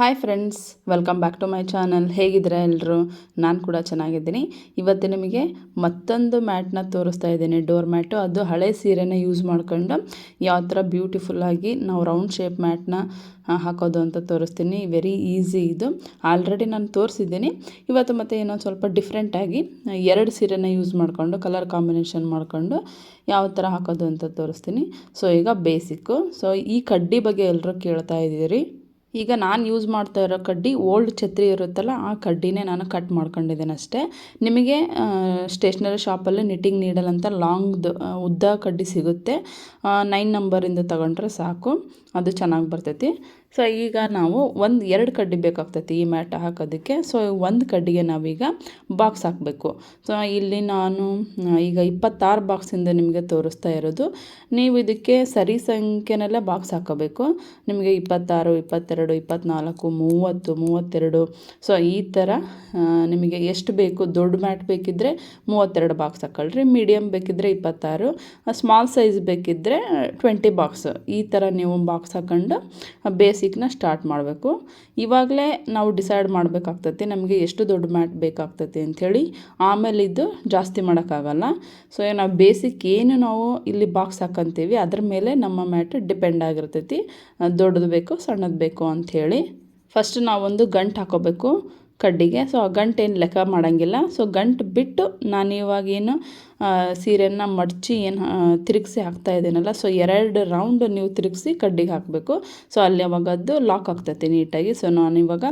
Hi friends welcome back to my channel ಹೇಗಿದ್ದೀರಾ ಎಲ್ಲರೂ ನಾನು ಕೂಡ ಚೆನ್ನಾಗಿದ್ದೀನಿ. ಇವತ್ತು ನಿಮಗೆ ಮತ್ತೊಂದು ಮ್ಯಾಟ್ನ ತೋರಿಸ್ತಾ ಇದ್ದೀನಿ. ಡೋರ್ ಮ್ಯಾಟು ಅದು ಹಳೆ ಸೀರೆನ ಯೂಸ್ ಮಾಡ್ಕೊಂಡು ಯಾವ ಥರ ಬ್ಯೂಟಿಫುಲ್ಲಾಗಿ ನಾವು ರೌಂಡ್ ಶೇಪ್ ಮ್ಯಾಟ್ನ ಹಾಕೋದು ಅಂತ ತೋರಿಸ್ತೀನಿ. ವೆರಿ ಈಸಿ ಇದು. ಆಲ್ರೆಡಿ ನಾನು ತೋರಿಸಿದ್ದೀನಿ. ಇವತ್ತು ಮತ್ತು ಏನೋ ಸ್ವಲ್ಪ ಡಿಫ್ರೆಂಟಾಗಿ ಎರಡು ಸೀರೆನ ಯೂಸ್ ಮಾಡಿಕೊಂಡು ಕಲರ್ ಕಾಂಬಿನೇಷನ್ ಮಾಡಿಕೊಂಡು ಯಾವ ಥರ ಹಾಕೋದು ಅಂತ ತೋರಿಸ್ತೀನಿ. ಸೊ ಈಗ ಬೇಸಿಕ್ಕು ಸೊ ಈ ಕಡ್ಡಿ ಬಗ್ಗೆ ಎಲ್ಲರೂ ಕೇಳ್ತಾ ಇದ್ದೀರಿ? ಈಗ ನಾನು ಯೂಸ್ ಮಾಡ್ತಾ ಇರೋ ಕಡ್ಡಿ ಓಲ್ಡ್ ಛತ್ರಿ ಇರುತ್ತಲ್ಲ, ಆ ಕಡ್ಡಿನೇ ನಾನು ಕಟ್ ಮಾಡ್ಕೊಂಡಿದ್ದೇನೆ ಅಷ್ಟೇ. ನಿಮಗೆ ಸ್ಟೇಷ್ನರಿ ಶಾಪಲ್ಲಿ ನಿಟ್ಟಿಂಗ್ ನೀಡಲ್ ಅಂತ ಲಾಂಗ್ದು ಉದ್ದ ಕಡ್ಡಿ ಸಿಗುತ್ತೆ. ನೈನ್ ನಂಬರಿಂದ ತಗೊಂಡ್ರೆ ಸಾಕು. ಅದು ಚೆನ್ನಾಗಿ ಬರ್ತೈತಿ. ಸೊ ಈಗ ನಾವು ಒಂದು ಎರಡು ಕಡ್ಡಿ ಬೇಕಾಗ್ತೈತಿ ಈ ಮ್ಯಾಟ್ ಹಾಕೋದಕ್ಕೆ. ಸೊ ಒಂದು ಕಡ್ಡಿಗೆ ನಾವೀಗ ಬಾಕ್ಸ್ ಹಾಕಬೇಕು. ಸೊ ಇಲ್ಲಿ ನಾನು ಈಗ ಇಪ್ಪತ್ತಾರು ಬಾಕ್ಸಿಂದ ನಿಮಗೆ ತೋರಿಸ್ತಾ ಇರೋದು. ನೀವು ಇದಕ್ಕೆ ಸರಿ ಸಂಖ್ಯೆನಲ್ಲೇ ಬಾಕ್ಸ್ ಹಾಕೋಬೇಕು. ನಿಮಗೆ ಇಪ್ಪತ್ತಾರು, ಇಪ್ಪತ್ತೆರಡು ಇಪ್ಪತ್ತ್ನಾಲ್ಕು ಮೂವತ್ತು, ಮೂವತ್ತೆರಡು. ಸೊ ಈ ಥರ ನಿಮಗೆ ಎಷ್ಟು ಬೇಕು, ದೊಡ್ಡ ಮ್ಯಾಟ್ ಬೇಕಿದ್ದರೆ ಮೂವತ್ತೆರಡು ಬಾಕ್ಸ್ ಹಾಕೊಳ್ರಿ. ಮೀಡಿಯಮ್ ಬೇಕಿದ್ದರೆ ಇಪ್ಪತ್ತಾರು. ಸ್ಮಾಲ್ ಸೈಜ್ ಬೇಕಿದ್ದರೆ ಟ್ವೆಂಟಿ ಬಾಕ್ಸ್ ಈ ಥರ ನೀವು ಬಾಕ್ಸ್ ಹಾಕೊಂಡು ಬೇಸ್ ಬೇಸಿಕ್ನ ಸ್ಟಾರ್ಟ್ ಮಾಡಬೇಕು. ಇವಾಗಲೇ ನಾವು ಡಿಸೈಡ್ ಮಾಡಬೇಕಾಗ್ತತಿ ನಮಗೆ ಎಷ್ಟು ದೊಡ್ಡ ಮ್ಯಾಟ್ ಬೇಕಾಗ್ತತಿ ಅಂಥೇಳಿ. ಆಮೇಲೆ ಇದು ಜಾಸ್ತಿ ಮಾಡೋಕ್ಕಾಗಲ್ಲ. ಸೊ ನಾವು ಬೇಸಿಕ್ ಏನು ನಾವು ಇಲ್ಲಿ ಬಾಕ್ಸ್ ಹಾಕಂತೀವಿ, ಅದ್ರ ಮೇಲೆ ನಮ್ಮ ಮ್ಯಾಟ್ ಡಿಪೆಂಡ್ ಆಗಿರ್ತೈತಿ. ದೊಡ್ಡದು ಬೇಕು, ಸಣ್ಣದು ಬೇಕು ಅಂಥೇಳಿ. ಫಸ್ಟ್ ನಾವೊಂದು ಗಂಟು ಹಾಕೋಬೇಕು. ಕಡ್ಡಿಗೆ. ಸೊ ಆ ಗಂಟೇನು ಏನು ಲೆಕ್ಕ ಮಾಡೋಂಗಿಲ್ಲ. ಸೊ ಗಂಟು ಬಿಟ್ಟು ನಾನು ಇವಾಗೇನು ಸೀರೆಯನ್ನು ಮಡಚಿ ಏನು ತಿರುಗಿಸಿ ಹಾಕ್ತಾ ಇದ್ದೀನಲ್ಲ ಸೊ ಎರಡು ರೌಂಡ್ ನೀವು ತಿರುಗಿಸಿ ಕಡ್ಡಿಗೆ ಹಾಕಬೇಕು. ಸೊ ಅಲ್ಲಿ ಅವಾಗ ಅದು ಲಾಕ್ ಆಗ್ತೈತಿ ನೀಟಾಗಿ. ಸೊ ನಾನು ಇವಾಗ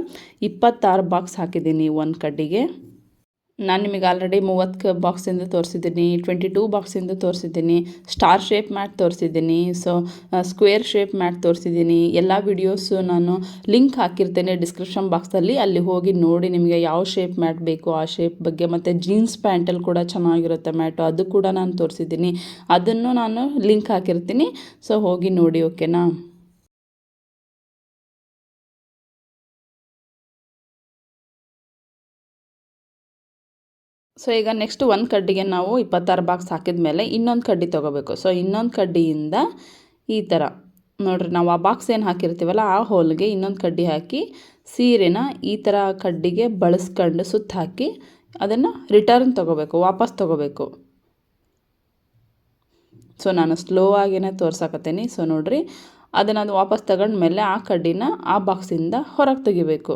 ಇಪ್ಪತ್ತಾರು ಬಾಕ್ಸ್ ಹಾಕಿದ್ದೀನಿ ಒಂದು ಕಡ್ಡಿಗೆ. ನಾನು ನಿಮಗೆ ಆಲ್ರೆಡಿ ಮೂವತ್ತು ಬಾಕ್ಸಿಂದ ತೋರಿಸಿದ್ದೀನಿ ಟ್ವೆಂಟಿ ಟೂ ಬಾಕ್ಸಿಂದ ತೋರಿಸಿದ್ದೀನಿ ಸ್ಟಾರ್ ಶೇಪ್ ಮ್ಯಾಟ್ ತೋರಿಸಿದ್ದೀನಿ ಸೊ ಸ್ಕ್ವೇರ್ ಶೇಪ್ ಮ್ಯಾಟ್ ತೋರಿಸಿದ್ದೀನಿ. ಎಲ್ಲ ವಿಡಿಯೋಸು ನಾನು ಲಿಂಕ್ ಹಾಕಿರ್ತೇನೆ ಡಿಸ್ಕ್ರಿಪ್ಷನ್ ಬಾಕ್ಸಲ್ಲಿ ಅಲ್ಲಿ. ಹೋಗಿ ನೋಡಿ ನಿಮಗೆ ಯಾವ ಶೇಪ್ ಮ್ಯಾಟ್ ಬೇಕು, ಆ ಶೇಪ್ ಬಗ್ಗೆ ಮತ್ತು ಜೀನ್ಸ್ ಪ್ಯಾಂಟಲ್ಲಿ ಕೂಡ ಚೆನ್ನಾಗಿರುತ್ತೆ ಮ್ಯಾಟು ಅದು ಕೂಡ ನಾನು ತೋರಿಸಿದ್ದೀನಿ. ಅದನ್ನು ನಾನು ಲಿಂಕ್ ಹಾಕಿರ್ತೀನಿ ಸೊ ಹೋಗಿ ನೋಡಿ ಓಕೆನಾ ಸೊ ಈಗ ನೆಕ್ಸ್ಟ್ ಒಂದು ಕಡ್ಡಿಗೆ ನಾವು ಇಪ್ಪತ್ತಾರು ಬಾಕ್ಸ್ ಹಾಕಿದ ಮೇಲೆ ಇನ್ನೊಂದು ಕಡ್ಡಿ ತೊಗೋಬೇಕು. ಸೊ ಇನ್ನೊಂದು ಕಡ್ಡಿಯಿಂದ ಈ ಥರ ನೋಡಿರಿ, ನಾವು ಆ ಬಾಕ್ಸ್ ಏನು ಹಾಕಿರ್ತೀವಲ್ಲ, ಆ ಹೋಲ್ಗೆ ಇನ್ನೊಂದು ಕಡ್ಡಿ ಹಾಕಿ ಸೀರೆನ ಈ ಥರ ಕಡ್ಡಿಗೆ ಬಳಸ್ಕೊಂಡು ಸುತ್ತ ಹಾಕಿ ಅದನ್ನು ರಿಟರ್ನ್ ತೊಗೋಬೇಕು, ವಾಪಸ್ ತೊಗೋಬೇಕು. ಸೊ ನಾನು ಸ್ಲೋ ಆಗಿನೇ ತೋರ್ಸಕತ್ತೀನಿ. ಸೊ ನೋಡಿರಿ, ಅದನ್ನು ಅದು ವಾಪಸ್ ತಗೊಂಡ್ಮೇಲೆ ಆ ಕಡ್ಡಿನ ಆ ಬಾಕ್ಸಿಂದ ಹೊರಗೆ ತೆಗಿಬೇಕು.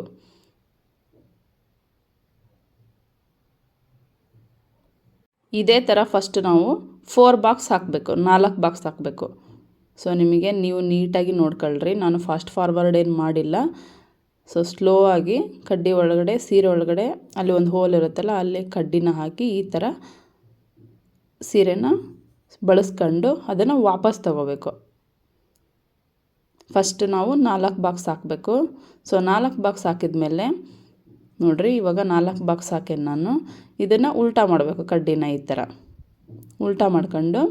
ಇದೇ ಥರ ಫಸ್ಟ್ ನಾವು ಫೋರ್ ಬಾಕ್ಸ್ ಹಾಕಬೇಕು, ನಾಲ್ಕು ಬಾಕ್ಸ್ ಹಾಕಬೇಕು. ಸೊ ನಿಮಗೆ ನೀವು ನೀಟಾಗಿ ನೋಡ್ಕೊಳ್ರಿ. ನಾನು ಫಾಸ್ಟ್ ಫಾರ್ವರ್ಡ್ ಏನು ಮಾಡಿಲ್ಲ. ಸೊ ಸ್ಲೋ ಆಗಿ ಕಡ್ಡಿ ಒಳಗಡೆ, ಸೀರೆ ಒಳಗಡೆ ಅಲ್ಲಿ ಒಂದು ಹೋಲ್ ಇರುತ್ತಲ್ಲ, ಅಲ್ಲಿ ಕಡ್ಡಿನ ಹಾಕಿ ಈ ಥರ ಸೀರೆನ ಬಳಸ್ಕೊಂಡು ಅದನ್ನು ವಾಪಸ್ ತಗೋಬೇಕು. ಫಸ್ಟ್ ನಾವು ನಾಲ್ಕು ಬಾಕ್ಸ್ ಹಾಕಬೇಕು. ಸೊ ನಾಲ್ಕು ಬಾಕ್ಸ್ ಹಾಕಿದ ಮೇಲೆ ನೋಡಿರಿ, ಇವಾಗ ನಾಲ್ಕು ಬಾಕ್ಸ್ ಹಾಕೇನು ನಾನು. ಇದನ್ನು ಉಲ್ಟಾ ಮಾಡಬೇಕು ಕಡ್ಡಿನ ಈ ಥರ ಉಲ್ಟಾ ಮಾಡ್ಕೊಂಡು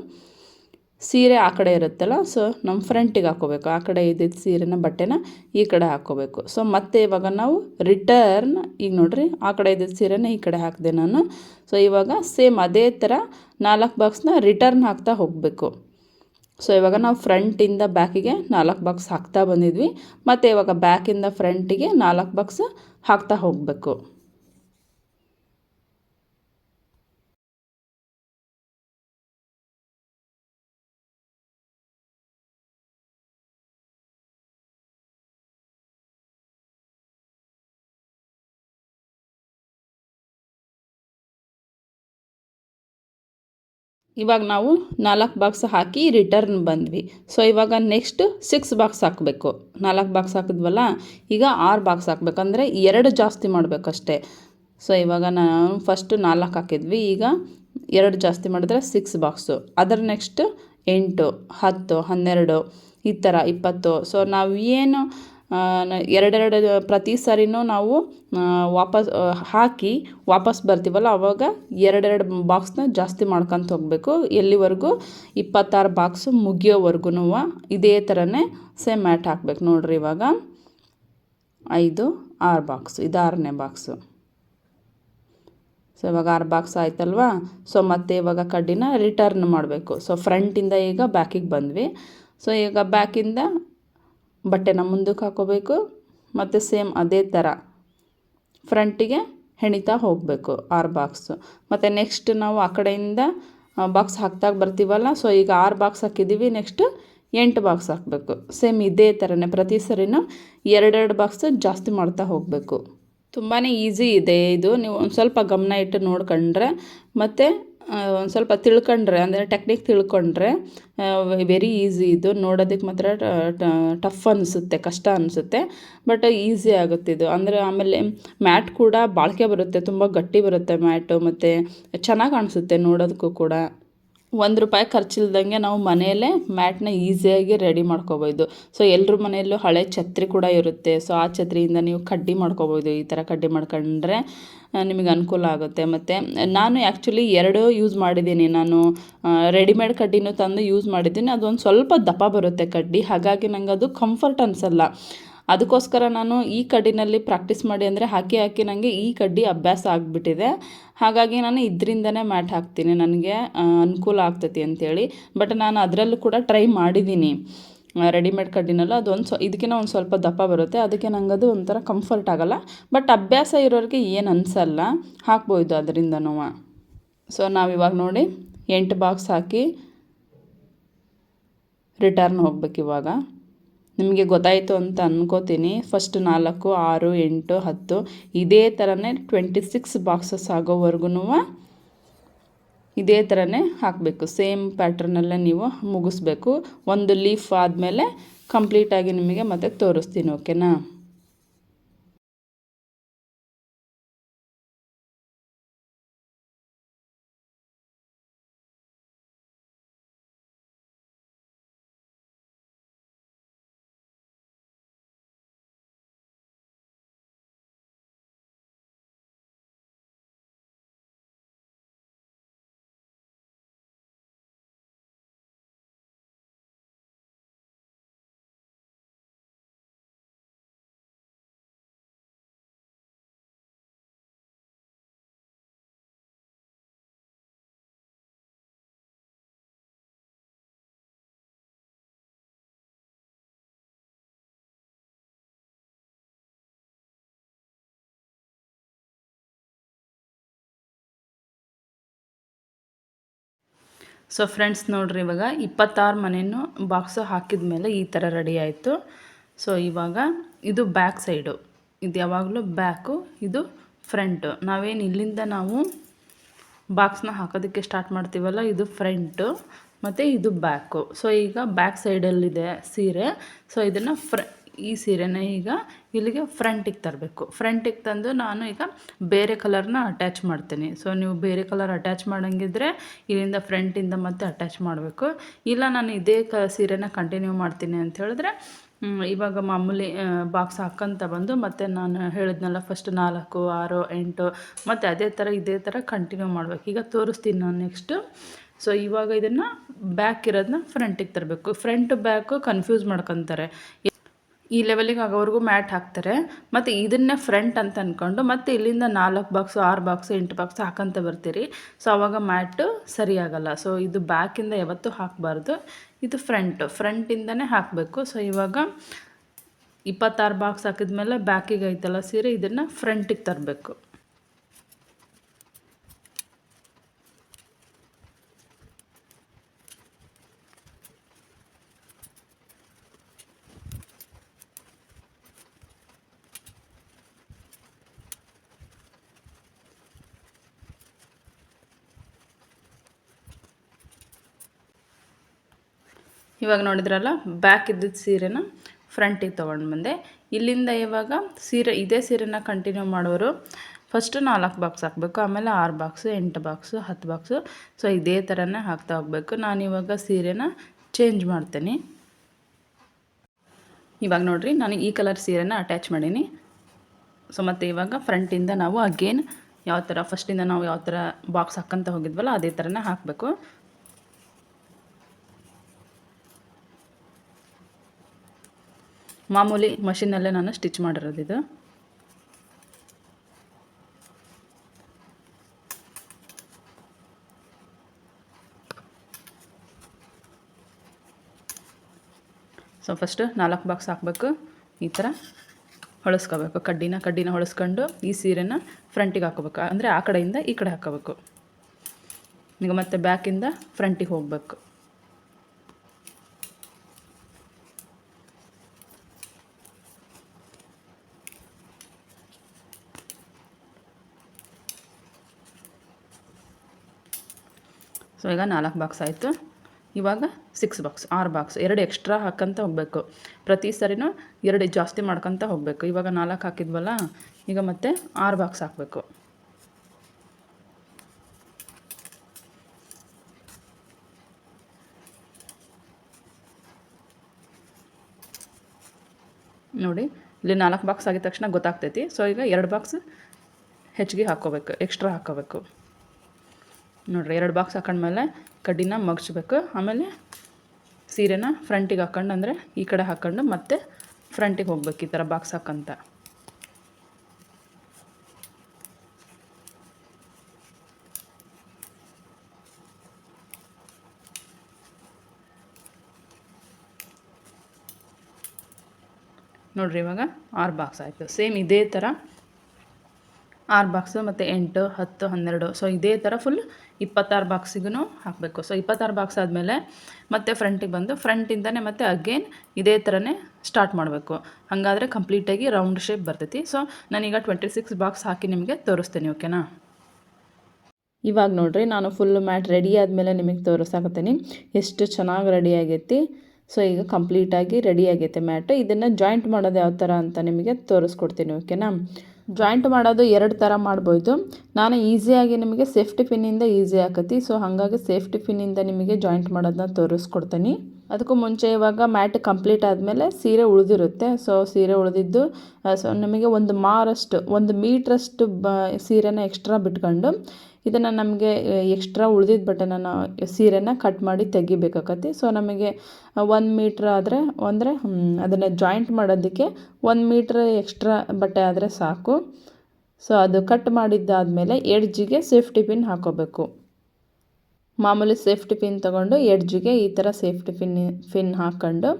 ಸೀರೆ ಆ ಕಡೆ ಇರುತ್ತಲ್ಲ ಸೊ ನಮ್ಮ ಫ್ರಂಟಿಗೆ ಹಾಕೋಬೇಕು. ಆ ಕಡೆ ಇದ್ದಿದ್ದ ಸೀರೆನ, ಬಟ್ಟೆನ ಈ ಕಡೆ ಹಾಕ್ಕೋಬೇಕು ಸೊ ಮತ್ತೆ ಇವಾಗ ನಾವು ರಿಟರ್ನ್ ಈಗ ನೋಡ್ರಿ, ಆ ಕಡೆ ಇದ್ದಿದ್ದ ಸೀರೆನ ಈ ಕಡೆ ಹಾಕಿದೆ ನಾನು. ಸೊ ಇವಾಗ ಸೇಮ್ ಅದೇ ಥರ ನಾಲ್ಕು ಬಾಕ್ಸ್ನ ರಿಟರ್ನ್ ಹಾಕ್ತಾ ಹೋಗಬೇಕು. ಸೊ ಇವಾಗ ನಾವು ಫ್ರಂಟಿಂದ ಬ್ಯಾಕಿಗೆ ನಾಲ್ಕು ಬಾಕ್ಸ್ ಹಾಕ್ತಾ ಬಂದಿದ್ವಿ. ಮತ್ತು ಇವಾಗ ಬ್ಯಾಕಿಂದ ಫ್ರಂಟಿಗೆ ನಾಲ್ಕು ಬಾಕ್ಸ್ ಹಾಕ್ತಾ ಹೋಗಬೇಕು. ಇವಾಗ ನಾವು ನಾಲ್ಕು ಬಾಕ್ಸ್ ಹಾಕಿ ರಿಟರ್ನ್ ಬಂದ್ವಿ. ಸೊ ಇವಾಗ ನೆಕ್ಸ್ಟ್ ಸಿಕ್ಸ್ ಬಾಕ್ಸ್ ಹಾಕಬೇಕು. ನಾಲ್ಕು ಬಾಕ್ಸ್ ಹಾಕಿದ್ವಲ್ಲ, ಈಗ ಆರು ಬಾಕ್ಸ್ ಹಾಕ್ಬೇಕಂದ್ರೆ ಎರಡು ಜಾಸ್ತಿ ಮಾಡಬೇಕಷ್ಟೇ. ಸೊ ಇವಾಗ ನಾವು ಫಸ್ಟು ನಾಲ್ಕು ಹಾಕಿದ್ವಿ. ಈಗ ಎರಡು ಜಾಸ್ತಿ ಮಾಡಿದ್ರೆ ಸಿಕ್ಸ್ ಬಾಕ್ಸು ಅದರ ನೆಕ್ಸ್ಟ್ ಎಂಟು, ಹತ್ತು, ಹನ್ನೆರಡು, ಈ ಥರ ಇಪ್ಪತ್ತು. ಸೊ ನಾವು ಏನು ಎರಡೆರಡು ಪ್ರತಿ ಸಾರಿನೂ ನಾವು ವಾಪಸ್ ಹಾಕಿ ವಾಪಸ್ ಬರ್ತೀವಲ್ಲ ಆವಾಗ ಎರಡೆರಡು ಬಾಕ್ಸ್ನ ಜಾಸ್ತಿ ಮಾಡ್ಕೊಂತ ಹೋಗಬೇಕು. ಎಲ್ಲಿವರೆಗೂ? ಇಪ್ಪತ್ತಾರು ಬಾಕ್ಸು ಮುಗಿಯೋವರೆಗೂ ಇದೇ ಥರನೇ ಸೇಮ್ ಮ್ಯಾಟ್ ಹಾಕ್ಬೇಕು. ನೋಡಿರಿ ಇವಾಗ. ಐದು, ಆರು ಬಾಕ್ಸು ಇದು ಆರನೇ ಬಾಕ್ಸು ಸೊ ಇವಾಗ ಆರು ಬಾಕ್ಸ್ ಆಯ್ತಲ್ವಾ? ಸೊ ಮತ್ತೆ ಇವಾಗ ಕಡ್ಡಿನ ರಿಟರ್ನ್ ಮಾಡಬೇಕು. ಸೊ ಫ್ರಂಟಿಂದ ಈಗ ಬ್ಯಾಕಿಗೆ ಬಂದ್ವಿ. ಸೊ ಈಗ ಬ್ಯಾಕಿಂದ ಬಟ್ಟೆನ ಮುಂದಕ್ಕೆ ಹಾಕೋಬೇಕು ಮತ್ತು ಸೇಮ್ ಅದೇ ಥರ ಫ್ರಂಟಿಗೆ ಹೆಣಿತಾ ಹೋಗಬೇಕು ಆರು ಬಾಕ್ಸು ಮತ್ತು ನೆಕ್ಸ್ಟ್ ನಾವು ಆ ಕಡೆಯಿಂದ ಬಾಕ್ಸ್ ಹಾಕ್ದಾಗ ಬರ್ತೀವಲ್ಲ ಸೊ ಈಗ ಆರು ಬಾಕ್ಸ್ ಹಾಕಿದ್ದೀವಿ ನೆಕ್ಸ್ಟ್ ಎಂಟು ಬಾಕ್ಸ್ ಹಾಕಬೇಕು. ಸೇಮ್ ಇದೇ ಥರನೇ ಪ್ರತಿ ಸರಿನೂ ಎರಡೆರಡು ಬಾಕ್ಸ್ ಜಾಸ್ತಿ ಮಾಡ್ತಾ ಹೋಗಬೇಕು. ತುಂಬಾ ಈಸಿ ಇದೆ ಇದು. ನೀವು ಒಂದು ಸ್ವಲ್ಪ ಗಮನ ಇಟ್ಟು ನೋಡ್ಕೊಂಡ್ರೆ ಮತ್ತು ಒಂದು ಸ್ವಲ್ಪ ತಿಳ್ಕೊಂಡ್ರೆ, ಅಂದರೆ ಟೆಕ್ನಿಕ್ ತಿಳ್ಕೊಂಡ್ರೆ ವೆರಿ ಈಸಿ ಇದು. ನೋಡೋದಕ್ಕೆ ಮಾತ್ರ ಟಫ್ ಅನಿಸುತ್ತೆ, ಕಷ್ಟ ಅನಿಸುತ್ತೆ ಬಟ್ ಈಸಿ ಆಗುತ್ತೆ ಇದು. ಅಂದರೆ ಆಮೇಲೆ ಮ್ಯಾಟ್ ಕೂಡ ಬಾಳಿಕೆ ಬರುತ್ತೆ, ತುಂಬ ಗಟ್ಟಿ ಬರುತ್ತೆ ಮ್ಯಾಟು, ಮತ್ತು ಚೆನ್ನಾಗಿ ಕಾಣಿಸುತ್ತೆ ನೋಡೋದಕ್ಕೂ ಕೂಡ. ಒಂದು ರೂಪಾಯಿ ಖರ್ಚಿಲ್ದಂಗೆ ನಾವು ಮನೆಯಲ್ಲೇ ಮ್ಯಾಟ್ನ ಈಸಿಯಾಗಿ ರೆಡಿ ಮಾಡ್ಕೋಬೋದು. ಸೊ ಎಲ್ಲರ ಮನೆಯಲ್ಲೂ ಹಳೆ ಛತ್ರಿ ಕೂಡ ಇರುತ್ತೆ. ಸೊ ಆ ಛತ್ರಿಯಿಂದ ನೀವು ಕಡ್ಡಿ ಮಾಡ್ಕೋಬೋದು ಈ ಥರ ಕಡ್ಡಿ ಮಾಡ್ಕೊಂಡ್ರೆ ನಿಮಗೆ ಅನುಕೂಲ ಆಗುತ್ತೆ. ಮತ್ತು, ನಾನು ಆ್ಯಕ್ಚುಲಿ ಎರಡೂ ಯೂಸ್ ಮಾಡಿದ್ದೀನಿ. ನಾನು ರೆಡಿಮೇಡ್ ಕಡ್ಡಿನೂ ತಂದು ಯೂಸ್ ಮಾಡಿದ್ದೀನಿ. ಅದೊಂದು ಸ್ವಲ್ಪ ದಪ್ಪ ಬರುತ್ತೆ ಕಡ್ಡಿ. ಹಾಗಾಗಿ ನಂಗೆ ಅದು ಕಂಫರ್ಟ್ ಅನಿಸಲ್ಲ. ಅದಕ್ಕೋಸ್ಕರ ನಾನು ಈ ಕಡ್ಡಿನಲ್ಲಿ ಪ್ರಾಕ್ಟೀಸ್ ಮಾಡಿ ಅಂದರೆ ಹಾಕಿ ಹಾಕಿ ನನಗೆ ಈ ಕಡ್ಡಿ ಅಭ್ಯಾಸ ಆಗಿಬಿಟ್ಟಿದೆ. ಹಾಗಾಗಿ ನಾನು ಇದರಿಂದನೇ ಮ್ಯಾಟ್ ಹಾಕ್ತೀನಿ. ನನಗೆ ಅನುಕೂಲ ಆಗ್ತೈತಿ ಅಂಥೇಳಿ ಬಟ್ ನಾನು ಅದರಲ್ಲೂ ಕೂಡ ಟ್ರೈ ಮಾಡಿದ್ದೀನಿ ರೆಡಿಮೇಡ್ ಕಡ್ಡಿನಲ್ಲೂ. ಅದೊಂದು ಸ್ವ ಇದಕ್ಕಿಂತ ಒಂದು ಸ್ವಲ್ಪ ದಪ್ಪ ಬರುತ್ತೆ. ಅದಕ್ಕೆ ನಂಗೆ ಅದು ಒಂಥರ ಕಂಫರ್ಟ್ ಆಗೋಲ್ಲ. ಬಟ್ ಅಭ್ಯಾಸ ಇರೋರಿಗೆ ಏನು ಅನಿಸಲ್ಲ. ಹಾಕ್ಬೋದು ಅದರಿಂದನೂ. ಸೊ ನಾವಿವಾಗ ನೋಡಿ ಎಂಟು ಬಾಕ್ಸ್ ಹಾಕಿ ರಿಟರ್ನ್ ಹೋಗ್ಬೇಕು ಇವಾಗ ನಿಮಗೆ ಗೊತ್ತಾಯಿತು ಅಂತ ಅನ್ಕೋತೀನಿ. ಫಸ್ಟ್ ನಾಲ್ಕು, ಆರು, ಎಂಟು, ಹತ್ತು, ಇದೇ ಥರನೇ ಟ್ವೆಂಟಿ ಸಿಕ್ಸ್ ಬಾಕ್ಸಸ್ ಆಗೋವರೆಗೂ ಇದೇ ಥರನೇ ಹಾಕಬೇಕು. ಸೇಮ್ ಪ್ಯಾಟ್ರನಲ್ಲೇ ನೀವು ಮುಗಿಸ್ಬೇಕು. ಒಂದು ಲೀಫ್ ಆದಮೇಲೆ ಕಂಪ್ಲೀಟಾಗಿ ನಿಮಗೆ ಮತ್ತೆ ತೋರಿಸ್ತೀನಿ ಓಕೆನಾ ಸೊ ಫ್ರೆಂಡ್ಸ್ ನೋಡ್ರಿ, ಇವಾಗ ಇಪ್ಪತ್ತಾರು ಮನೆಯೂ ಬಾಕ್ಸು ಹಾಕಿದ ಮೇಲೆ ಈ ಥರ ರೆಡಿ ಆಯಿತು. ಸೊ ಇವಾಗ ಇದು ಬ್ಯಾಕ್ ಸೈಡು ಇದು ಯಾವಾಗಲೂ ಬ್ಯಾಕು ಇದು ಫ್ರಂಟು ನಾವೇನು ಇಲ್ಲಿಂದ ನಾವು ಬಾಕ್ಸ್ನ ಹಾಕೋದಕ್ಕೆ ಸ್ಟಾರ್ಟ್ ಮಾಡ್ತೀವಲ್ಲ, ಇದು ಫ್ರಂಟು ಮತ್ತು ಇದು ಬ್ಯಾಕು ಸೊ ಈಗ ಬ್ಯಾಕ್ ಸೈಡಲ್ಲಿದೆ ಸೀರೆ. ಸೊ ಇದನ್ನು ಫ್ರ ಈ ಸೀರೆನ ಈಗ ಇಲ್ಲಿಗೆ ಫ್ರಂಟಿಗೆ ತರಬೇಕು. ಫ್ರಂಟಿಗೆ ತಂದು ನಾನು ಈಗ ಬೇರೆ ಕಲರ್ನ ಅಟ್ಯಾಚ್ ಮಾಡ್ತೀನಿ. ಸೊ ನೀವು ಬೇರೆ ಕಲರ್ ಅಟ್ಯಾಚ್ ಮಾಡೋಂಗಿದ್ರೆ ಇಲ್ಲಿಂದ ಫ್ರಂಟಿಂದ ಮತ್ತೆ ಅಟ್ಯಾಚ್ ಮಾಡಬೇಕು. ಇಲ್ಲ ನಾನು ಇದೇ ಕ, ಸೀರೆನ ಕಂಟಿನ್ಯೂ ಮಾಡ್ತೀನಿ ಅಂತ ಹೇಳಿದ್ರೆ ಇವಾಗ ಮಾಮೂಲಿ ಬಾಕ್ಸ್ ಹಾಕ್ಕಂತ ಬಂದು ಮತ್ತು ನಾನು ಹೇಳಿದ್ನಲ್ಲ ಫಸ್ಟ್ ನಾಲ್ಕು, ಆರು, ಎಂಟು, ಮತ್ತು ಅದೇ ಥರ ಇದೇ ಥರ ಕಂಟಿನ್ಯೂ ಮಾಡಬೇಕು. ಈಗ ತೋರಿಸ್ತೀನಿ ನಾನು ನೆಕ್ಸ್ಟು ಸೊ ಇವಾಗ ಇದನ್ನು ಬ್ಯಾಕ್ ಇರೋದನ್ನ ಫ್ರಂಟಿಗೆ ತರಬೇಕು. ಫ್ರಂಟ್ ಬ್ಯಾಕು ಕನ್ಫ್ಯೂಸ್ ಮಾಡ್ಕೊತಾರೆ. ಈ ಲೆವೆಲಿಗೆ ಆಗೋವರೆಗೂ ಮ್ಯಾಟ್ ಹಾಕ್ತಾರೆ. ಮತ್ತು ಇದನ್ನೇ ಫ್ರಂಟ್ ಅಂತ ಅಂದ್ಕೊಂಡು ಮತ್ತು ಇಲ್ಲಿಂದ ನಾಲ್ಕು ಬಾಕ್ಸು ಆರು ಬಾಕ್ಸು ಎಂಟು ಬಾಕ್ಸ್ ಹಾಕಂತ ಬರ್ತೀರಿ. ಸೊ ಆವಾಗ ಮ್ಯಾಟು ಸರಿಯಾಗಲ್ಲ. ಸೊ ಇದು ಬ್ಯಾಕಿಂದ ಯಾವತ್ತೂ ಹಾಕಬಾರ್ದು. ಇದು ಫ್ರಂಟು ಫ್ರಂಟಿಂದನೇ ಹಾಕಬೇಕು. ಸೊ ಇವಾಗ ಇಪ್ಪತ್ತಾರು ಬಾಕ್ಸ್ ಹಾಕಿದ ಮೇಲೆ ಬ್ಯಾಕಿಗೆ ಐತಲ್ಲ ಸೀರೆ, ಇದನ್ನು ಫ್ರಂಟಿಗೆ ತರಬೇಕು. ಇವಾಗ ನೋಡಿದ್ರಲ್ಲ ಬ್ಯಾಕ್ ಇದ್ದಿದ್ದ ಸೀರೆನ ಫ್ರಂಟಿಗೆ ತೊಗೊಂಡು ಬಂದೆ. ಇಲ್ಲಿಂದ ಇವಾಗ ಸೀರೆ, ಇದೇ ಸೀರೆನ ಕಂಟಿನ್ಯೂ ಮಾಡೋರು ಫಸ್ಟು ನಾಲ್ಕು ಬಾಕ್ಸ್ ಹಾಕಬೇಕು, ಆಮೇಲೆ ಆರು ಬಾಕ್ಸು ಎಂಟು ಬಾಕ್ಸು ಹತ್ತು ಬಾಕ್ಸು ಸೊ ಇದೇ ಥರನೇ ಹಾಕ್ತಾ ಹೋಗಬೇಕು. ನಾನಿವಾಗ ಸೀರೆನ ಚೇಂಜ್ ಮಾಡ್ತೀನಿ. ಇವಾಗ ನೋಡಿರಿ, ನಾನು ಈ ಕಲರ್ ಸೀರೆನ ಅಟ್ಯಾಚ್ ಮಾಡೀನಿ. ಸೊ ಮತ್ತು ಇವಾಗ ಫ್ರಂಟಿಂದ ನಾವು ಅಗೇನ್ ಯಾವ ಥರ ಫಸ್ಟಿಂದ ನಾವು ಯಾವ ಥರ ಬಾಕ್ಸ್ ಹಾಕ್ಕಂತ ಹೋಗಿದ್ವಲ್ಲ, ಅದೇ ಥರನೇ ಹಾಕಬೇಕು. ಮಾಮೂಲಿ ಮಷಿನಲ್ಲೇ ನಾನು ಸ್ಟಿಚ್ ಮಾಡಿರೋದು ಇದು. ಸೊ ಫಸ್ಟು ನಾಲ್ಕು ಬಾಕ್ಸ್ ಹಾಕಬೇಕು. ಈ ಥರ ಹೊಳಸ್ಕೋಬೇಕು. ಕಡ್ಡಿನ ಕಡ್ಡಿನ ಹೊಳಸ್ಕೊಂಡು ಈ ಸೀರೆನ ಫ್ರಂಟಿಗೆ ಹಾಕೋಬೇಕು ಅಂದರೆ ಆ ಕಡೆಯಿಂದ ಈ ಕಡೆ ಹಾಕೋಬೇಕು ಈಗ ಮತ್ತೆ ಬ್ಯಾಕಿಂದ ಫ್ರಂಟಿಗೆ ಹೋಗಬೇಕು. ಸೊ ಈಗ ನಾಲ್ಕು ಬಾಕ್ಸ್ ಆಯಿತು. ಇವಾಗ ಸಿಕ್ಸ್ ಬಾಕ್ಸ್ ಆರು ಬಾಕ್ಸ್ ಎರಡು ಎಕ್ಸ್ಟ್ರಾ ಹಾಕಂತ ಹೋಗಬೇಕು. ಪ್ರತಿ ಸರಿನೂ ಎರಡು ಜಾಸ್ತಿ ಮಾಡ್ಕೊತ ಹೋಗಬೇಕು. ಇವಾಗ ನಾಲ್ಕು ಹಾಕಿದ್ವಲ್ಲ, ಈಗ ಮತ್ತೆ ಆರು ಬಾಕ್ಸ್ ಹಾಕಬೇಕು. ನೋಡಿ, ಇಲ್ಲಿ ನಾಲ್ಕು ಬಾಕ್ಸ್ ಆಗಿದ ತಕ್ಷಣ ಗೊತ್ತಾಗ್ತೈತಿ. ಸೊ ಈಗ ಎರಡು ಬಾಕ್ಸ್ ಹೆಚ್ಚಿಗೆ ಹಾಕ್ಕೋಬೇಕು ಎಕ್ಸ್ಟ್ರಾ ಹಾಕ್ಕೋಬೇಕು ನೋಡಿರಿ, ಎರಡು ಬಾಕ್ಸ್ ಹಾಕೊಂಡ್ಮೇಲೆ ಕಡ್ಡಿನ ಮಗ್ಸ್ಬೇಕು ಆಮೇಲೆ ಸೀರೆನ ಫ್ರಂಟಿಗೆ ಹಾಕೊಂಡು, ಅಂದರೆ ಈ ಕಡೆ ಹಾಕ್ಕೊಂಡು ಮತ್ತೆ ಫ್ರಂಟಿಗೆ ಹೋಗ್ಬೇಕು ಈ ಥರ ಬಾಕ್ಸ್ ಹಾಕಂತ. ನೋಡ್ರಿ ಇವಾಗ ಆರು ಬಾಕ್ಸ್ ಆಯಿತು. ಸೇಮ್ ಇದೇ ಥರ ಆರು ಬಾಕ್ಸು ಮತ್ತು ಎಂಟು, ಹತ್ತು, ಹನ್ನೆರಡು. ಸೊ ಇದೇ ಥರ ಫುಲ್ ಇಪ್ಪತ್ತಾರು ಬಾಕ್ಸಿಗೂ ಹಾಕಬೇಕು. ಸೊ ಇಪ್ಪತ್ತಾರು ಬಾಕ್ಸ್ ಆದಮೇಲೆ ಮತ್ತೆ ಫ್ರಂಟಿಗೆ ಬಂದು ಫ್ರಂಟಿಂದನೇ ಮತ್ತೆ ಅಗೇನ್ ಇದೇ ಥರನೇ ಸ್ಟಾರ್ಟ್ ಮಾಡಬೇಕು. ಹಾಗಾದರೆ ಕಂಪ್ಲೀಟಾಗಿ ರೌಂಡ್ ಶೇಪ್ ಬರ್ತೈತಿ. ಸೊ ನಾನೀಗ ಟ್ವೆಂಟಿ ಸಿಕ್ಸ್ ಬಾಕ್ಸ್ ಹಾಕಿ ನಿಮಗೆ ತೋರಿಸ್ತೀನಿ ಓಕೆನಾ ಇವಾಗ ನೋಡಿರಿ, ನಾನು ಫುಲ್ ಮ್ಯಾಟ್ ರೆಡಿ ಆದಮೇಲೆ ನಿಮಗೆ ತೋರಿಸಾಕತ್ತೀನಿ. ಎಷ್ಟು ಚೆನ್ನಾಗಿ ರೆಡಿ ಆಗೈತಿ. ಸೊ ಈಗ ಕಂಪ್ಲೀಟಾಗಿ ರೆಡಿ ಆಗೈತೆ ಮ್ಯಾಟ್ ಇದನ್ನು ಜಾಯಿಂಟ್ ಮಾಡೋದು ಯಾವ ಥರ ಅಂತ ನಿಮಗೆ ತೋರಿಸ್ಕೊಡ್ತೀನಿ ಓಕೆನಾ ಜಾಯಿಂಟ್ ಮಾಡೋದು ಎರಡು ಥರ ಮಾಡ್ಬೋದು. ನಾನು ಈಸಿಯಾಗಿ ನಿಮಗೆ ಸೇಫ್ಟಿ ಪಿನ್ನಿಂದ ಈಸಿ ಆಕತಿ. ಸೊ ಹಾಗಾಗಿ ಸೇಫ್ಟಿ ಪಿನ್ನಿಂದ ನಿಮಗೆ ಜಾಯಿಂಟ್ ಮಾಡೋದನ್ನ ತೋರಿಸ್ಕೊಡ್ತೀನಿ. ಅದಕ್ಕೂ ಮುಂಚೆ ಇವಾಗ ಮ್ಯಾಟ್ ಕಂಪ್ಲೀಟ್ ಆದಮೇಲೆ ಸೀರೆ ಉಳಿದಿರುತ್ತೆ. ಸೊ ಸೀರೆ ಉಳಿದಿದ್ದು ಸೊ ನಮಗೆ ಒಂದು ಮಾರಷ್ಟು, ಒಂದು ಮೀಟ್ರಷ್ಟು ಬ, ಸೀರೆನ ಎಕ್ಸ್ಟ್ರಾ ಬಿಟ್ಕೊಂಡು ಇದನ್ನು ನಮಗೆ ಎಕ್ಸ್ಟ್ರಾ ಉಳಿದಿದ್ದ ಬಟ್ಟೆನ ಸೀರೆನ ಕಟ್ ಮಾಡಿ ತೆಗಿಬೇಕಾಕತಿ ಸೊ ನಮಗೆ ಒಂದು ಮೀಟ್ರ್ ಆದರೆ, ಅಂದರೆ ಅದನ್ನು ಜಾಯಿಂಟ್ ಮಾಡೋದಕ್ಕೆ ಒಂದು ಮೀಟ್ರ್ ಎಕ್ಸ್ಟ್ರಾ ಬಟ್ಟೆ ಆದರೆ ಸಾಕು. ಸೊ ಅದು ಕಟ್ ಮಾಡಿದ್ದಾದಮೇಲೆ ಎಡ್ಜಿಗೆ ಸೇಫ್ಟಿ ಪಿನ್ ಹಾಕೋಬೇಕು. ಮಾಮೂಲಿ ಸೇಫ್ಟಿ ಪಿನ್ ತೊಗೊಂಡು ಎಡ್ಜಿಗೆ ಈ ಥರ ಸೇಫ್ಟಿ ಪಿನ್ ಪಿನ್ ಹಾಕ್ಕೊಂಡು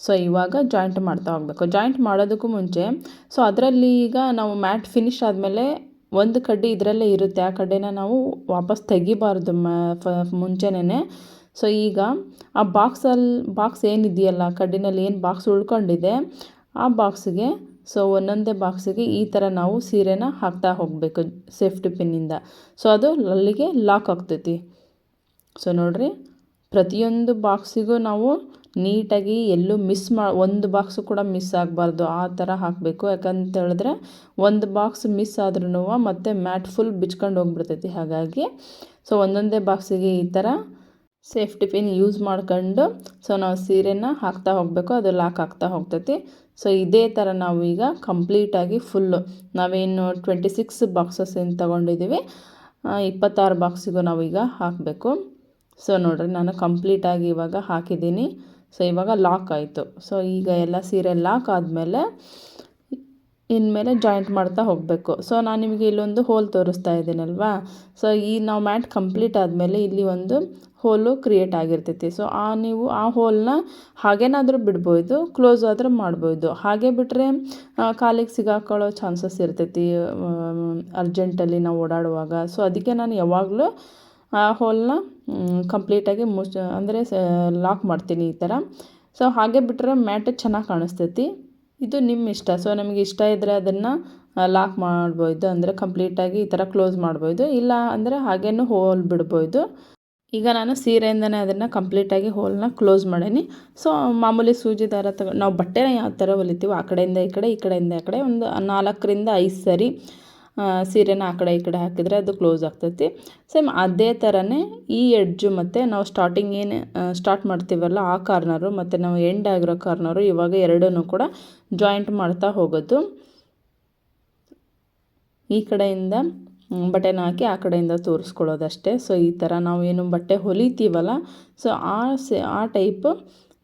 ಸೊ ಇವಾಗ ಜಾಯಿಂಟ್ ಮಾಡ್ತಾ ಹೋಗಬೇಕು. ಜಾಯಿಂಟ್ ಮಾಡೋದಕ್ಕೂ ಮುಂಚೆ ಸೊ ಅದರಲ್ಲಿ ಈಗ ನಾವು ಮ್ಯಾಟ್ ಫಿನಿಶ್ ಆದಮೇಲೆ ಒಂದು ಕಡ್ಡಿ ಇದರಲ್ಲೇ ಇರುತ್ತೆ. ಆ ಕಡ್ಡಿನ ನಾವು ವಾಪಸ್ ತೆಗಿಬಾರ್ದು ಮ, ಫ ಮುಂಚೆನೇ ಸೊ, ಈಗ ಆ ಬಾಕ್ಸಲ್ಲಿ ಬಾಕ್ಸ್ ಏನಿದೆಯಲ್ಲ ಕಡ್ಡಿನಲ್ಲಿ ಏನು ಬಾಕ್ಸ್ ಉಳ್ಕೊಂಡಿದೆ, ಆ ಬಾಕ್ಸಿಗೆ, ಸೊ, ಒಂದೊಂದೇ ಬಾಕ್ಸಿಗೆ ಈ ಥರ ನಾವು ಸೀರೆನ ಹಾಕ್ತಾ ಹೋಗಬೇಕು ಸೇಫ್ಟಿ ಪಿನ್ನಿಂದ. ಸೊ, ಅದು ಅಲ್ಲಿಗೆ ಲಾಕ್ ಆಗ್ತೈತಿ. ಸೊ, ನೋಡಿರಿ, ಪ್ರತಿಯೊಂದು ಬಾಕ್ಸಿಗೂ ನಾವು ನೀಟಾಗಿ ಎಲ್ಲೂ ಮಿಸ್ ಮಾ, ಒಂದು ಬಾಕ್ಸು ಕೂಡ ಮಿಸ್ ಆಗಬಾರ್ದು ಆ ಥರ ಹಾಕಬೇಕು. ಯಾಕಂತ ಹೇಳಿದ್ರೆ ಒಂದು ಬಾಕ್ಸ್ ಮಿಸ್ ಆದ್ರೂ ಮತ್ತೆ ಮ್ಯಾಟ್ ಫುಲ್ ಬಿಚ್ಕೊಂಡು ಹೋಗ್ಬಿಡ್ತೈತಿ. ಹಾಗಾಗಿ ಸೊ ಒಂದೊಂದೇ ಬಾಕ್ಸಿಗೆ ಈ ಥರ ಸೇಫ್ಟಿ ಪಿನ್ ಯೂಸ್ ಮಾಡ್ಕೊಂಡು ಸೊ ನಾವು ಸೀರೆನ ಹಾಕ್ತಾ ಹೋಗಬೇಕು, ಅದು ಲಾಕ್ ಆಗ್ತಾ ಹೋಗ್ತೈತಿ. ಸೊ ಇದೇ ಥರ ನಾವು ಈಗ ಕಂಪ್ಲೀಟಾಗಿ ಫುಲ್ಲು ನಾವೇನು ಟ್ವೆಂಟಿ ಸಿಕ್ಸ್ ಬಾಕ್ಸಸ್ ಏನು ತೊಗೊಂಡಿದ್ದೀವಿ ಇಪ್ಪತ್ತಾರು ಬಾಕ್ಸಿಗೂ ನಾವೀಗ ಹಾಕಬೇಕು. ಸೊ ನೋಡಿರಿ, ನಾನು ಕಂಪ್ಲೀಟಾಗಿ ಇವಾಗ ಹಾಕಿದ್ದೀನಿ. ಸೊ ಇವಾಗ ಲಾಕ್ ಆಯಿತು. ಸೊ ಈಗ ಎಲ್ಲ ಸೀರೆ ಲಾಕ್ ಆದಮೇಲೆ ಇನ್ಮೇಲೆ ಜಾಯಿಂಟ್ ಮಾಡ್ತಾ ಹೋಗಬೇಕು. ಸೊ ನಾನು ನಿಮಗೆ ಇಲ್ಲೊಂದು ಹೋಲ್ ತೋರಿಸ್ತಾ ಇದ್ದೀನಲ್ವಾ? ಸೊ ಈ ನಾವು ಮ್ಯಾಟ್ ಕಂಪ್ಲೀಟ್ ಆದಮೇಲೆ ಇಲ್ಲಿ ಒಂದು ಹೋಲು ಕ್ರಿಯೇಟ್ ಆಗಿರ್ತೈತಿ. ಸೊ ಆ ನೀವು ಆ ಹೋಲ್ನ ಹಾಗೇನಾದರೂ ಬಿಡ್ಬೋದು ಕ್ಲೋಸ್ ಆದರೂ ಮಾಡ್ಬೋದು. ಹಾಗೆ ಬಿಟ್ಟರೆ ಕಾಲಿಗೆ ಸಿಗಾಕೊಳ್ಳೋ ಚಾನ್ಸಸ್ ಇರ್ತೈತಿ ಅರ್ಜೆಂಟಲ್ಲಿ ನಾವು ಓಡಾಡುವಾಗ. ಸೊ ಅದಕ್ಕೆ ನಾನು ಯಾವಾಗಲೂ ಆ ಹೋಲ್ನ ಕಂಪ್ಲೀಟಾಗಿ ಮುಚ್ಚ ಅಂದರೆ ಲಾಕ್ ಮಾಡ್ತೀನಿ ಈ ಥರ ಸೊ ಹಾಗೆ ಬಿಟ್ಟರೆ ಮ್ಯಾಟ್ ಚೆನ್ನಾಗಿ ಕಾಣಿಸ್ತೈತಿ. ಇದು ನಿಮ್ಮ ಇಷ್ಟ. ಸೊ ನಮಗೆ ಇಷ್ಟ ಇದ್ದರೆ ಅದನ್ನು ಲಾಕ್ ಮಾಡ್ಬೋದು. ಅಂದರೆ ಕಂಪ್ಲೀಟಾಗಿ ಈ ಥರ ಕ್ಲೋಸ್ ಮಾಡ್ಬೋದು. ಇಲ್ಲ ಅಂದರೆ ಹಾಗೇನೂ ಹೋಲ್ ಬಿಡ್ಬೋದು. ಈಗ ನಾನು ಸೀರೆಯಿಂದನೇ ಅದನ್ನು ಕಂಪ್ಲೀಟಾಗಿ ಹೋಲ್ನ ಕ್ಲೋಸ್ ಮಾಡೀನಿ. ಸೊ ಮಾಮೂಲಿ ಸೂಜಿ ದಾರ ತಗೊ, ನಾವು ಬಟ್ಟೆನ ಯಾವ ಥರ ಹೊಲಿತೀವೋ ಆ ಕಡೆಯಿಂದ ಈ ಕಡೆ, ಈ ಕಡೆಯಿಂದ ಆ ಕಡೆ, ಒಂದು ನಾಲ್ಕರಿಂದ ಐದು ಸರಿ. ಸೀರೆನ ಆ ಕಡೆ ಈ ಕಡೆ ಹಾಕಿದರೆ ಅದು ಕ್ಲೋಸ್ ಆಗ್ತೈತಿ. ಸೇಮ್ ಅದೇ ಥರನೇ ಈ ಎಡ್ಜು ಮತ್ತು ನಾವು ಸ್ಟಾರ್ಟಿಂಗ್ ಏನು ಸ್ಟಾರ್ಟ್ ಮಾಡ್ತೀವಲ್ಲ ಆ ಕಾರ್ನರು ಮತ್ತು ನಾವು ಎಂಡ್ ಆಗಿರೋ ಕಾರ್ನರು ಇವಾಗ ಎರಡೂ ಕೂಡ ಜಾಯಿಂಟ್ ಮಾಡ್ತಾ ಹೋಗೋದು. ಈ ಕಡೆಯಿಂದ ಬಟ್ಟೆನ ಹಾಕಿ ಆ ಕಡೆಯಿಂದ ತೋರಿಸ್ಕೊಳ್ಳೋದಷ್ಟೇ. ಸೊ ಈ ಥರ ನಾವು ಏನು ಬಟ್ಟೆ ಹೊಲಿತೀವಲ್ಲ ಸೊ ಆ ಸೆ ಆ ಟೈಪು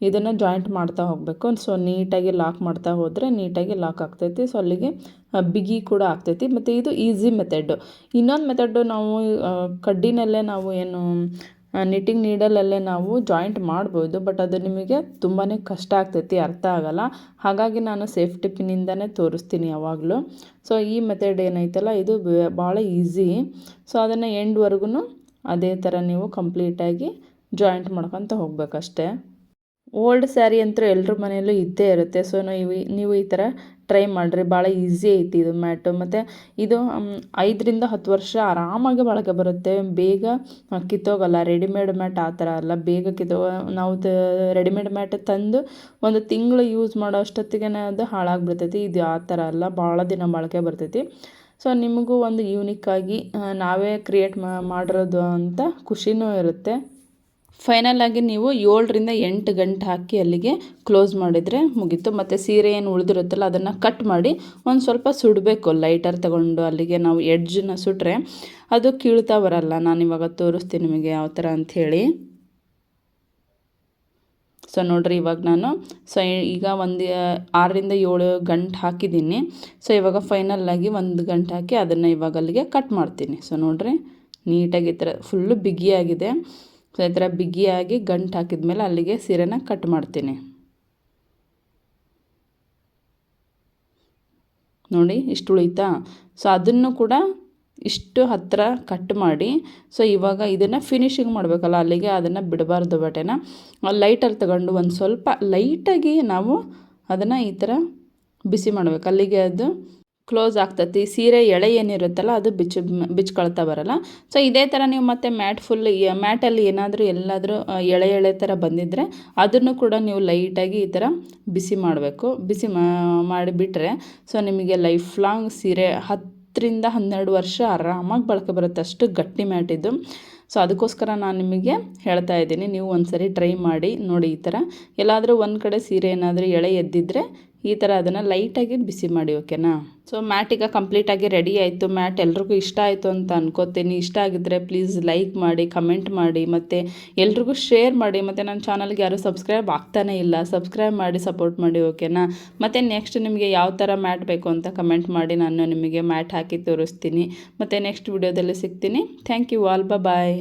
ಇದನ್ನು ಜಾಯಿಂಟ್ ಮಾಡ್ತಾ ಹೋಗಬೇಕು. ಸೊ ನೀಟಾಗಿ ಲಾಕ್ ಮಾಡ್ತಾ ಹೋದರೆ ನೀಟಾಗಿ ಲಾಕ್ ಆಗ್ತೈತಿ. ಸೊ ಅಲ್ಲಿಗೆ ಬಿಗಿ ಕೂಡ ಆಗ್ತೈತಿ. ಮತ್ತು ಇದು ಈಸಿ ಮೆಥಡ್ಡು ಇನ್ನೊಂದು ಮೆಥಡ್ಡು ನಾವು ಕಡ್ಡಿನಲ್ಲೇ ನಾವು ಏನು ನಿಟ್ಟಿಂಗ್ ನೀಡಲಲ್ಲೇ ನಾವು ಜಾಯಿಂಟ್ ಮಾಡ್ಬೋದು. ಬಟ್ ಅದು ನಿಮಗೆ ತುಂಬಾ ಕಷ್ಟ ಆಗ್ತೈತಿ, ಅರ್ಥ ಆಗಲ್ಲ. ಹಾಗಾಗಿ ನಾನು ಸೇಫ್ಟಿ ಪಿನ್ನಿಂದನೇ ತೋರಿಸ್ತೀನಿ ಯಾವಾಗಲೂ. ಸೊ ಈ ಮೆಥಡ್ ಏನೈತಲ್ಲ, ಇದು ಭಾಳ ಈಸಿ ಸೊ ಅದನ್ನು ಎಂಡ್ವರೆಗೂ ಅದೇ ಥರ ನೀವು ಕಂಪ್ಲೀಟಾಗಿ ಜಾಯಿಂಟ್ ಮಾಡ್ಕೊತ ಹೋಗ್ಬೇಕಷ್ಟೇ. ಓಲ್ಡ್ ಸ್ಯಾರಿ ಅಂತೂ ಎಲ್ಲರ ಮನೆಯಲ್ಲೂ ಇದ್ದೇ ಇರುತ್ತೆ. ಸೊ ನೀವು ನೀವು ಈ ಥರ ಟ್ರೈ ಮಾಡಿರಿ. ಭಾಳ ಈಸಿ ಐತಿ ಇದು ಮ್ಯಾಟು. ಮತ್ತು ಇದು ಐದರಿಂದ ಹತ್ತು ವರ್ಷ ಆರಾಮಾಗಿ ಬಳಕೆ ಬರುತ್ತೆ. ಬೇಗ ಕಿತ್ತೋಗಲ್ಲ. ರೆಡಿಮೇಡ್ ಮ್ಯಾಟ್ ಆ ಥರ ಅಲ್ಲ. ಬೇಗ ಕಿತ್ತೋ, ನಾವು ರೆಡಿಮೇಡ್ ಮ್ಯಾಟ್ ತಂದು ಒಂದು ತಿಂಗಳು ಯೂಸ್ ಮಾಡೋ ಅಷ್ಟೊತ್ತಿಗೆ ಅದು ಹಾಳಾಗಿಬಿಡ್ತೈತಿ. ಇದು ಆ ಥರ ಅಲ್ಲ. ಭಾಳ ದಿನ ಬಳಕೆ ಬರ್ತೈತಿ. ಸೊ ನಿಮಗೂ ಒಂದು ಯೂನಿಕ್ಕಾಗಿ ನಾವೇ ಕ್ರಿಯೇಟ್ ಮಾಡಿರೋದು ಅಂತ ಖುಷಿನೂ ಇರುತ್ತೆ. ಫೈನಲ್ ಆಗಿ ನೀವು ಏಳರಿಂದ ಎಂಟು ಗಂಟೆ ಹಾಕಿ ಅಲ್ಲಿಗೆ ಕ್ಲೋಸ್ ಮಾಡಿದರೆ ಮುಗೀತು. ಮತ್ತು ಸೀರೆ ಏನು ಉಳಿದಿರುತ್ತಲ್ಲ, ಅದನ್ನು ಕಟ್ ಮಾಡಿ ಒಂದು ಸ್ವಲ್ಪ ಸುಡಬೇಕು. ಲೈಟರ್ ತಗೊಂಡು ಅಲ್ಲಿಗೆ ನಾವು ಎಡ್ಜನ್ನ ಸುಟ್ರೆ ಅದು ಕೀಳ್ತಾ ಬರಲ್ಲ. ನಾನು ಇವಾಗ ತೋರಿಸ್ತೀನಿ ನಿಮಗೆ ಯಾವ ಥರ ಅಂಥೇಳಿ ಸೊ ನೋಡಿರಿ ಇವಾಗ ನಾನು ಸೊ ಈಗ ಒಂದು ಆರರಿಂದ ಏಳು ಗಂಟೆ ಹಾಕಿದ್ದೀನಿ. ಸೊ ಇವಾಗ ಫೈನಲ್ಲಾಗಿ ಒಂದು ಗಂಟೆ ಹಾಕಿ ಅದನ್ನು ಇವಾಗ ಅಲ್ಲಿಗೆ ಕಟ್ ಮಾಡ್ತೀನಿ. ಸೊ ನೋಡಿರಿ, ನೀಟಾಗಿ ಈ ಥರ ಫುಲ್ಲು ಬಿಗಿಯಾಗಿದೆ. ಈ ಥರ ಬಿಗಿಯಾಗಿ ಗಂಟು ಹಾಕಿದ್ಮೇಲೆ ಅಲ್ಲಿಗೆ ಸೀರೆನ ಕಟ್ ಮಾಡ್ತೀನಿ. ನೋಡಿ, ಇಷ್ಟು ಉಳಿತಾ? ಸೊ ಅದನ್ನು ಕೂಡ ಇಷ್ಟು ಹತ್ತಿರ ಕಟ್ ಮಾಡಿ ಸೊ ಇವಾಗ ಇದನ್ನು ಫಿನಿಶಿಂಗ್ ಮಾಡಬೇಕಲ್ಲ, ಅಲ್ಲಿಗೆ ಅದನ್ನು ಬಿಡಬಾರ್ದು ಬಟ್ಟೆನ. ಲೈಟಲ್ಲಿ ತಗೊಂಡು ಒಂದು ಸ್ವಲ್ಪ ಲೈಟಾಗಿ ನಾವು ಅದನ್ನು ಈ ಥರ ಬಿಸಿ ಮಾಡಬೇಕು. ಅಲ್ಲಿಗೆ ಅದು ಕ್ಲೋಸ್ ಆಗ್ತತಿ, ಸೀರೆ ಎಳೆ ಏನಿರುತ್ತಲ್ಲ ಅದು ಬಿಚ್ಚು, ಬಿಚ್ಕೊಳ್ತಾ ಬರಲ್ಲ. ಸೊ ಇದೇ ಥರ ನೀವು ಮತ್ತೆ ಮ್ಯಾಟ್ ಫುಲ್ ಮ್ಯಾಟಲ್ಲಿ ಏನಾದರೂ ಎಲ್ಲಾದರೂ ಎಳೆ ಎಳೆ ಥರ ಬಂದಿದ್ದರೆ ಅದನ್ನು ಕೂಡ ನೀವು ಲೈಟಾಗಿ ಈ ಥರ ಬಿಸಿ ಮಾಡಬೇಕು. ಬಿಸಿ ಮಾಡಿಬಿಟ್ರೆ ಸೊ ನಿಮಗೆ ಲೈಫ್ ಲಾಂಗ್ ಸೀರೆ ಹತ್ತರಿಂದ ಹನ್ನೆರಡು ವರ್ಷ ಆರಾಮಾಗಿ ಬಳಕೆ ಬರುತ್ತೆ. ಅಷ್ಟು ಗಟ್ಟಿ ಮ್ಯಾಟ್ ಇದು. ಸೊ ಅದಕ್ಕೋಸ್ಕರ ನಾನು ನಿಮಗೆ ಹೇಳ್ತಾ ಇದ್ದೀನಿ. ನೀವು ಒಂದು ಸರಿ ಟ್ರೈ ಮಾಡಿ ನೋಡಿ ಈ ಥರ ಎಲ್ಲಾದರೂ ಒಂದು ಕಡೆ ಸೀರೆ ಏನಾದರೂ ಎಳೆ ಎದ್ದಿದ್ರೆ ಈ ಥರ ಅದನ್ನು ಲೈಟಾಗಿ ಬಿಸಿ ಮಾಡಿ, ಓಕೆನಾ? ಸೊ ಮ್ಯಾಟ್ ಈಗ ಕಂಪ್ಲೀಟಾಗಿ ರೆಡಿ ಆಯಿತು. ಮ್ಯಾಟ್ ಎಲ್ರಿಗೂ ಇಷ್ಟ ಆಯಿತು ಅಂತ ಅನ್ಕೋತೀನಿ. ಇಷ್ಟ ಆಗಿದ್ದರೆ ಪ್ಲೀಸ್ ಲೈಕ್ ಮಾಡಿ, ಕಮೆಂಟ್ ಮಾಡಿ, ಮತ್ತು ಎಲ್ರಿಗೂ ಶೇರ್ ಮಾಡಿ. ಮತ್ತು ನನ್ನ ಚಾನಲ್ಗೆ ಯಾರೂ ಸಬ್ಸ್ಕ್ರೈಬ್ ಆಗ್ತಾನೇ ಇಲ್ಲ, ಸಬ್ಸ್ಕ್ರೈಬ್ ಮಾಡಿ, ಸಪೋರ್ಟ್ ಮಾಡಿ, ಓಕೆನಾ? ಮತ್ತು ನೆಕ್ಸ್ಟ್ ನಿಮಗೆ ಯಾವ ಥರ ಮ್ಯಾಟ್ ಬೇಕು ಅಂತ ಕಮೆಂಟ್ ಮಾಡಿ, ನಾನು ನಿಮಗೆ ಮ್ಯಾಟ್ ಹಾಕಿ ತೋರಿಸ್ತೀನಿ. ಮತ್ತು ನೆಕ್ಸ್ಟ್ ವಿಡಿಯೋದಲ್ಲಿ ಸಿಗ್ತೀನಿ. Thank you all bye